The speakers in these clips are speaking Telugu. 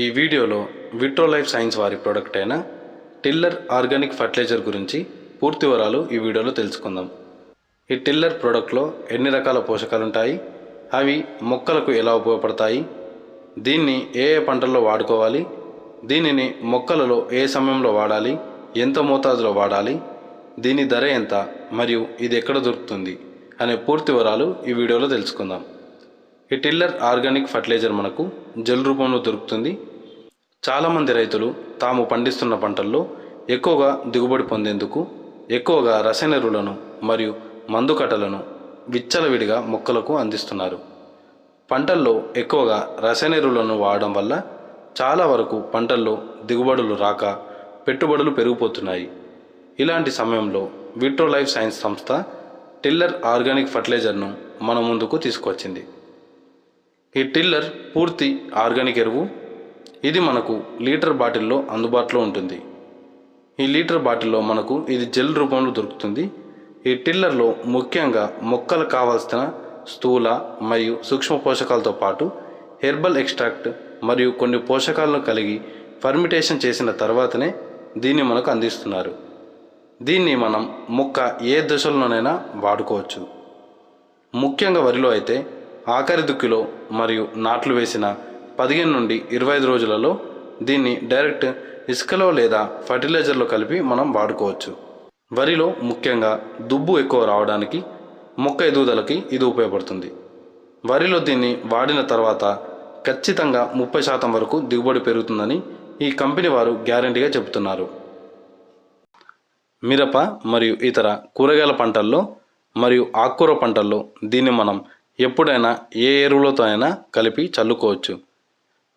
ఈ వీడియోలో విట్రో లైఫ్ సైన్స్ వారి ప్రోడక్ట్ అయిన టిల్లర్ ఆర్గానిక్ ఫర్టిలైజర్ గురించి పూర్తి వివరాలు ఈ వీడియోలో తెలుసుకుందాం. ఈ టిల్లర్ ప్రోడక్ట్లో ఎన్ని రకాల పోషకాలు ఉంటాయి అవి మొక్కలకు ఎలా ఉపయోగపడతాయి? దీన్ని ఏ ఏ పంటల్లో వాడుకోవాలి? దీనిని మొక్కలలో ఏ సమయంలో వాడాలి? ఎంత మోతాదులో వాడాలి? దీని ధర ఎంత? మరియు ఇది ఎక్కడ దొరుకుతుంది? అనే పూర్తి వివరాలు ఈ వీడియోలో తెలుసుకుందాం. ఈ టిల్లర్ ఆర్గానిక్ ఫర్టిలైజర్ మనకు జెల్ రూపంలో దొరుకుతుంది. చాలామంది రైతులు తాము పండిస్తున్న పంటల్లో ఎక్కువగా దిగుబడి పొందేందుకు ఎక్కువగా రసాయన ఎరువులను మరియు మందు కట్టలను విచ్చలవిడిగా మొక్కలకు అందిస్తున్నారు. పంటల్లో ఎక్కువగా రసాయన ఎరువులను వాడడం వల్ల చాలా వరకు పంటల్లో దిగుబడులు రాక పెట్టుబడులు పెరిగిపోతున్నాయి. ఇలాంటి సమయంలో విట్రో లైఫ్ సైన్స్ సంస్థ టిల్లర్ ఆర్గానిక్ ఫర్టిలైజర్ను మన ముందుకు తీసుకొచ్చింది ఈ టిల్లర్ పూర్తి ఆర్గానిక్ ఎరువు. ఇది మనకు లీటర్ బాటిల్లో అందుబాటులో ఉంటుంది. ఈ లీటర్ బాటిల్లో మనకు ఇది జెల్ రూపంలో దొరుకుతుంది. ఈ టిల్లర్లో ముఖ్యంగా మొక్కలకు కావాల్సిన స్థూల మరియు సూక్ష్మ పోషకాలతో పాటు హెర్బల్ ఎక్స్ట్రాక్ట్ మరియు కొన్ని పోషకాలను కలిగి ఫర్మిటేషన్ చేసిన తర్వాతనే దీన్ని మనకు అందిస్తున్నారు. దీన్ని మనం మొక్క ఏ దశలోనైనా వాడుకోవచ్చు. ముఖ్యంగా వరిలో అయితే ఆఖరి దుక్కిలో మరియు నాట్లు వేసిన పదిహేను నుండి ఇరవై ఐదు రోజులలో దీన్ని డైరెక్ట్ ఇసుకలో లేదా ఫర్టిలైజర్లో కలిపి మనం వాడుకోవచ్చు. వరిలో ముఖ్యంగా దుబ్బు ఎక్కువ రావడానికి మొక్క ఎదుగుదలకి ఇది ఉపయోగపడుతుంది. వరిలో దీన్ని వాడిన తర్వాత ఖచ్చితంగా ముప్పై శాతం వరకు దిగుబడి పెరుగుతుందని ఈ కంపెనీ వారు గ్యారంటీగా చెబుతున్నారు. మిరప మరియు ఇతర కూరగాయల పంటల్లో మరియు ఆకుకూర పంటల్లో దీన్ని మనం ఎప్పుడైనా ఏ ఎరువులతో అయినా కలిపి చల్లుకోవచ్చు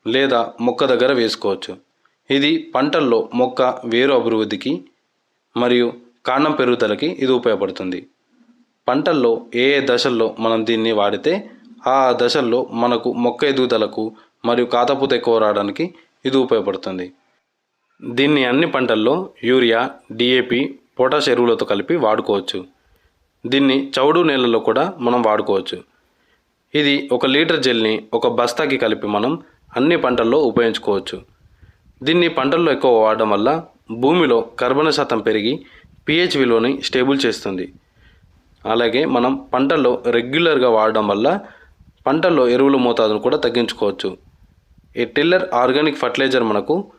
లేదా మొక్క దగ్గర వేసుకోవచ్చు. ఇది పంటల్లో మొక్క వేరు అభివృద్ధికి మరియు కాండం పెరుగుదలకి ఇది ఉపయోగపడుతుంది. పంటల్లో ఏ ఏ దశల్లో మనం దీన్ని వాడితే ఆ దశల్లో మనకు మొక్క ఎదుగుదలకు మరియు కాతపూత ఎక్కువ రావడానికి ఇది ఉపయోగపడుతుంది. దీన్ని అన్ని పంటల్లో యూరియా డిఏపి పొటాష్ ఎరువులతో కలిపి వాడుకోవచ్చు. దీన్ని చౌడు నేలలో కూడా మనం వాడుకోవచ్చు. ఇది ఒక లీటర్ జెల్ని ఒక బస్తాకి కలిపి మనం అన్ని పంటల్లో ఉపయోగించుకోవచ్చు. దీన్ని పంటల్లో ఎక్కువ వాడడం వల్ల భూమిలో కర్బన శాతం పెరిగి పిహెచ్ విలువని స్టేబుల్ చేస్తుంది. అలాగే మనం పంటల్లో రెగ్యులర్గా వాడడం వల్ల పంటల్లో ఎరువుల మోతాదును కూడా తగ్గించుకోవచ్చు. ఈ టిల్లర్ ఆర్గానిక్ ఫర్టిలైజర్ మనకు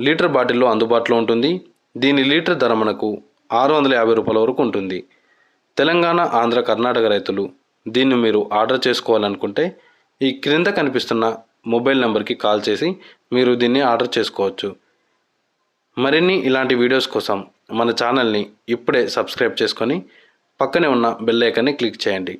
లీటర్ బాటిల్లో అందుబాటులో ఉంటుంది. దీని లీటర్ ధర మనకు ఆరు వందల యాభై రూపాయల వరకు ఉంటుంది. తెలంగాణ ఆంధ్ర కర్ణాటక రైతులు దీన్ని మీరు ఆర్డర్ చేసుకోవాలనుకుంటే ఈ క్రింద కనిపిస్తున్న మొబైల్ నెంబర్కి కాల్ చేసి మీరు దీన్ని ఆర్డర్ చేసుకోవచ్చు. మరిన్ని ఇలాంటి వీడియోస్ కోసం మన ఛానల్ని ఇప్పుడే సబ్స్క్రైబ్ చేసుకొని పక్కనే ఉన్న బెల్ ఐకాన్ని క్లిక్ చేయండి.